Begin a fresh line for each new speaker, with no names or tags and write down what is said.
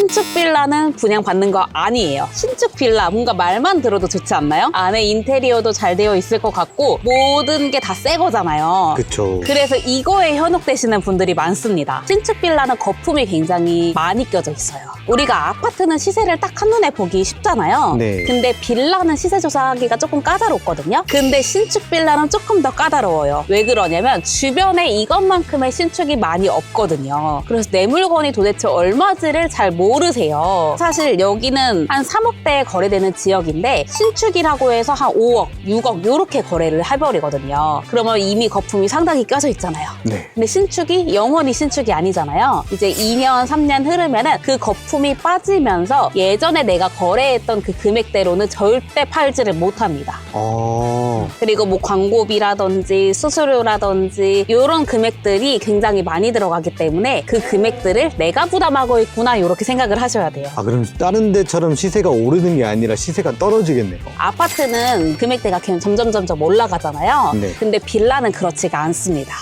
신축 빌라는 분양받는 거 아니에요. 신축 빌라 뭔가 말만 들어도 좋지 않나요? 안에 인테리어도 잘 되어 있을 것 같고 모든 게 다 새 거잖아요.
그쵸.
그래서 이거에 현혹되시는 분들이 많습니다. 신축 빌라는 거품이 굉장히 많이 껴져 있어요. 우리가 아파트는 시세를 딱 한눈에 보기 쉽잖아요.
네.
근데 빌라는 시세 조사하기가 조금 까다롭거든요. 근데 신축 빌라는 조금 더 까다로워요. 왜 그러냐면 주변에 이것만큼의 신축이 많이 없거든요. 그래서 내 물건이 도대체 얼마지를 잘 모르 세요. 사실 여기는 한 3억대에 거래되는 지역인데 신축이라고 해서 한 5억, 6억 이렇게 거래를 해버리거든요. 그러면 이미 거품이 상당히 껴져 있잖아요.
네.
근데 신축이 영원히 신축이 아니잖아요. 이제 2년, 3년 흐르면은 그 거품이 빠지면서 예전에 내가 거래했던 그 금액대로는 절대 팔지를 못합니다.
아,
그리고 뭐 광고비라든지 수수료라든지 이런 금액들이 굉장히 많이 들어가기 때문에 그 금액들을 내가 부담하고 있구나 이렇게 생각을 하셔야 돼요.
아 그럼 다른 데처럼 시세가 오르는 게 아니라 시세가 떨어지겠네요.
아파트는 금액대가 그냥 점점 점점 올라가잖아요.
네.
근데 빌라는 그렇지가 않습니다.